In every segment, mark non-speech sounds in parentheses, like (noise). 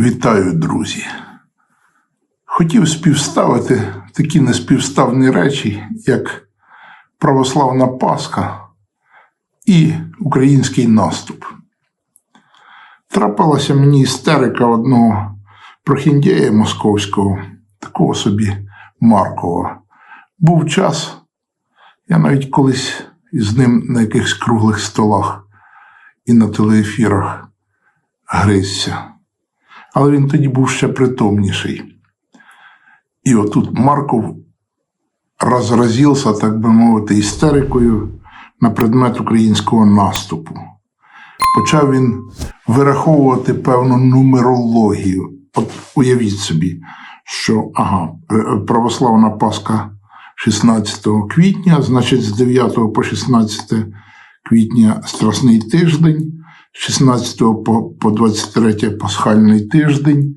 Вітаю, друзі. Хотів співставити такі неспівставні речі, як православна Пасха і український наступ. Трапилася мені істерика одного прохіндєя московського, такого собі Маркова. Був час, я навіть колись із ним на якихось круглих столах і на телеефірах гризся. Але він тоді був ще притомніший. І отут Марков розразився, так би мовити, істерикою на предмет українського наступу. Почав він вираховувати певну нумерологію. От уявіть собі, що ага, е, православна Пасха 16 квітня, значить, з 9 по 16 квітня Страсний тиждень, 16 по, по 23 пасхальний тиждень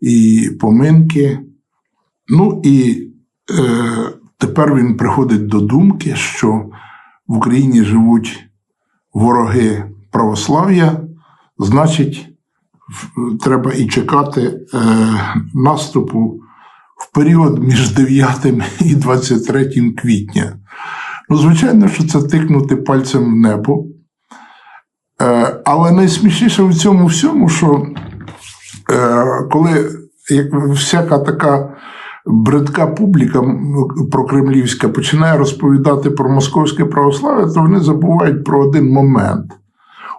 і поминки. Ну і е, тепер він приходить до думки, що в Україні живуть вороги православ'я, значить, треба і чекати е, наступу в період між 9 і 23 квітня. Ну, звичайно, що це тикнути пальцем в небо. Е, але найсмішніше в цьому всьому, що е, коли як всяка така бридка публіка прокремлівська починає розповідати про московське православ'я, то вони забувають про один момент.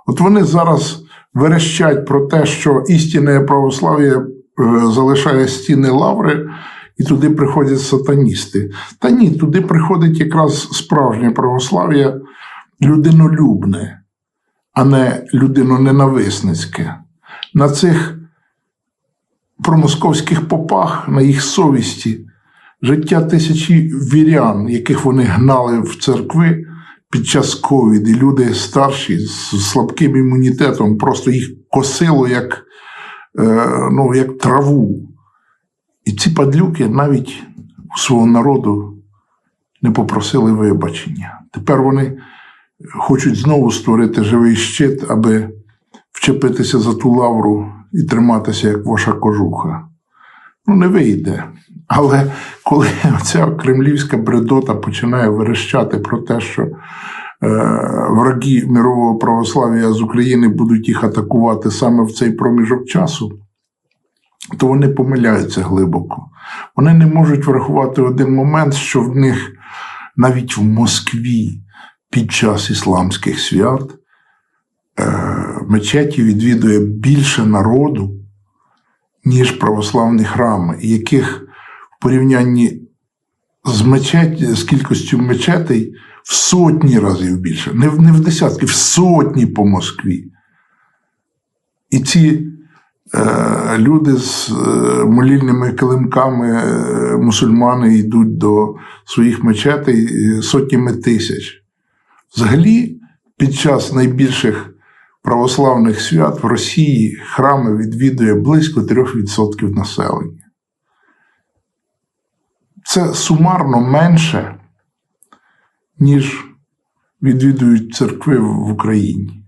От вони зараз верещать про те, що істинне православ'я е, залишає стіни лаври, і туди приходять сатаністи. Та ні, туди приходить якраз справжнє православ'я людинолюбне, а не людиноненависницьке. На цих промосковських попах, на їх совісті, життя тисячі вірян, яких вони гнали в церкви під час ковід, і люди старші з слабким імунітетом, просто їх косило як, е, ну, як траву. І ці падлюки навіть у свого народу не попросили вибачення. Тепер вони хочуть знову створити живий щит, аби вчепитися за ту лавру і триматися, як ваша кожуха. Ну, не вийде. Але коли (laughs) ця кремлівська бредота починає верещати про те, що е, враги мирового православ'я з України будуть їх атакувати саме в цей проміжок часу, то вони помиляються глибоко. Вони не можуть врахувати один момент, що в них навіть в Москві під час ісламських свят е, мечеті відвідує більше народу, ніж православні храми, яких в порівнянні з, мечеть, з кількістю мечетей в сотні разів більше, не в, не в десятки, в сотні по Москві. І ці е, люди з е, молільними килимками, е, мусульмани йдуть до своїх мечетей е, сотнями тисяч. Взагалі, під час найбільших православних свят в Росії храми відвідує близько 3% населення. Це сумарно менше, ніж відвідують церкви в Україні.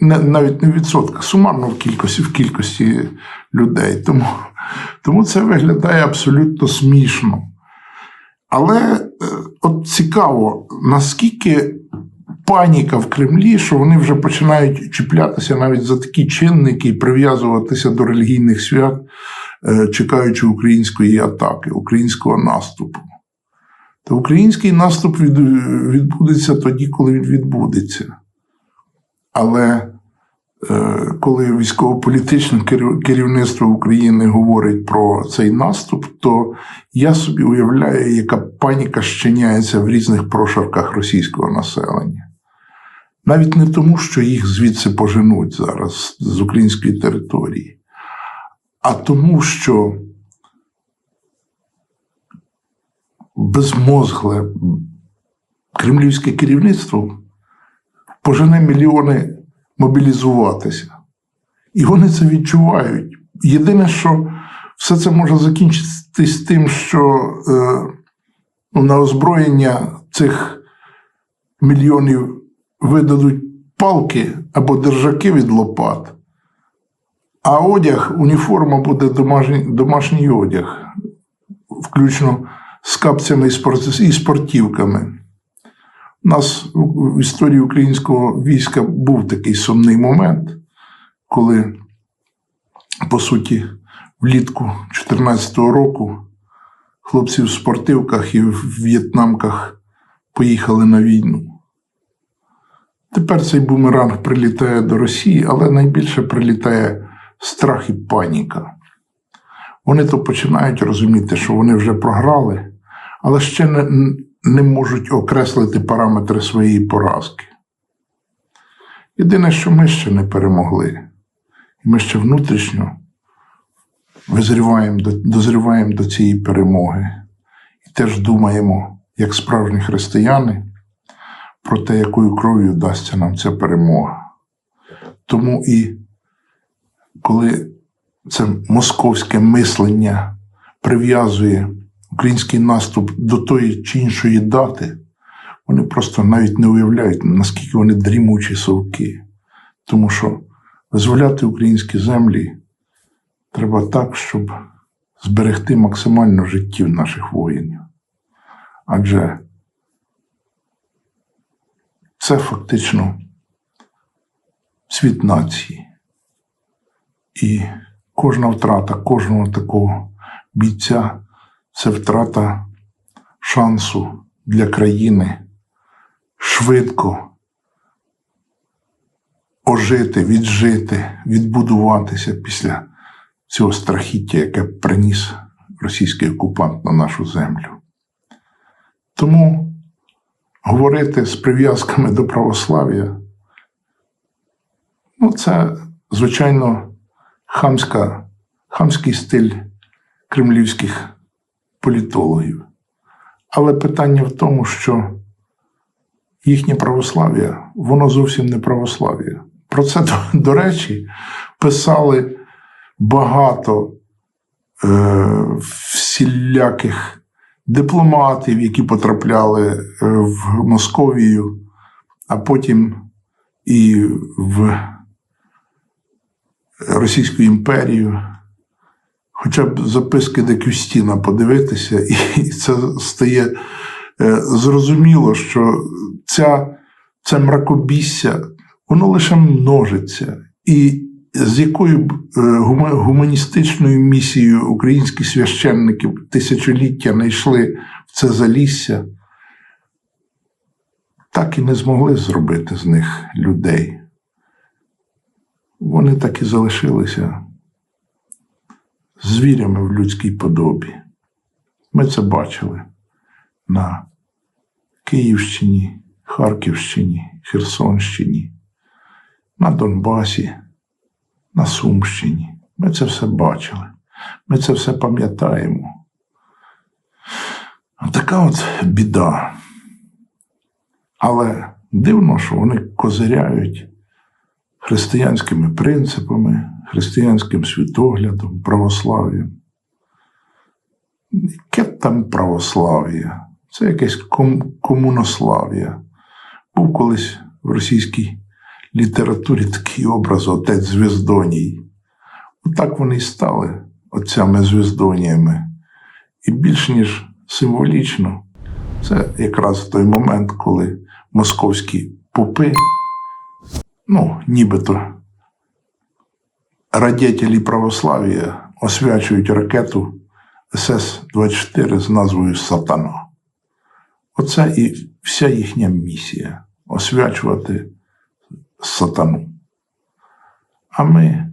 Навіть не в відсотках, сумарно в кількості, в кількості людей. Тому, тому це виглядає абсолютно смішно. Але от цікаво, наскільки паніка в Кремлі, що вони вже починають чіплятися навіть за такі чинники і прив'язуватися до релігійних свят, е, чекаючи української атаки, українського наступу. Та український наступ відбудеться тоді, коли він відбудеться. Але коли військово-політичне керівництво України говорить про цей наступ, то я собі уявляю, яка паніка щиняється в різних прошарках російського населення. Навіть не тому, що їх звідси поженуть зараз з української території, а тому, що безмозгле кремлівське керівництво пожене мільйони мобілізуватися. І вони це відчувають. Єдине, що все це може закінчитись тим, що е, ну, на озброєння цих мільйонів видадуть палки або держаки від лопат, А одяг, уніформа буде домашній, домашній одяг, включно з капцями і спортівками. У нас в історії українського війська був такий сумний момент, коли, по суті, влітку 2014 року хлопці в спортивках і в в'єтнамках поїхали на війну. Тепер цей бумеранг прилітає до Росії, але найбільше прилітає страх і паніка. Вони то починають розуміти, що вони вже програли, але ще не, не можуть окреслити параметри своєї поразки. Єдине, що ми ще не перемогли, і ми ще внутрішньо визріваємо дозріваємо до цієї перемоги і теж думаємо, як справжні християни, про те, якою кров'ю дасться нам ця перемога. Тому і коли це московське мислення прив'язує український наступ до тої чи іншої дати, вони просто навіть не уявляють, наскільки вони дрімучі совки. Тому що визволяти українські землі треба так, щоб зберегти максимально життів наших воїнів. Адже це фактично світ нації. І кожна втрата кожного такого бійця це втрата шансу для країни швидко ожити, віджити, відбудуватися після цього страхіття, яке приніс російський окупант на нашу землю. Тому говорити з прив'язками до православ'я, ну, це, звичайно, хамська, хамський стиль кремлівських політологів. Але питання в тому, що їхнє православ'я, воно зовсім не православ'я. Про це, до, речі, писали багато е, всіляких дипломатів, які потрапляли е, в Московію, а потім і в Російську імперію. Хоча б записки де Кюстіна подивитися, і це стає е, зрозуміло, що ця, це мракобісся, воно лише множиться. І з якою б е, гуманістичною місією українські священники тисячоліття не йшли в це залісся, так і не змогли зробити з них людей. Вони так і залишилися звірями в людській подобі. Ми це бачили на Київщині, Харківщині, Херсонщині, на Донбасі, на Сумщині. Ми це все бачили. Ми це все пам'ятаємо. Така от біда. Але дивно, що вони козиряють християнськими принципами, християнським світоглядом, православ'ям. Яке там православ'я? Це якесь ком- комунослав'я. Був колись в російській літературі такий образ отець Звездоній. Отак вони й стали отцями звездоніями. І більш ніж символічно, це якраз той момент, коли московські попи, ну, нібито радетелі православ'я освячують ракету СС-24 з назвою Сатана. Оце і вся їхня місія освячувати сатану. А ми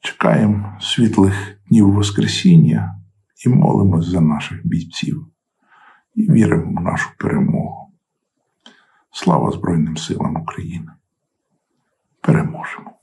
чекаємо світлих днів Воскресіння і молимось за наших бійців і віримо в нашу перемогу. Слава Збройним силам України! Переможемо!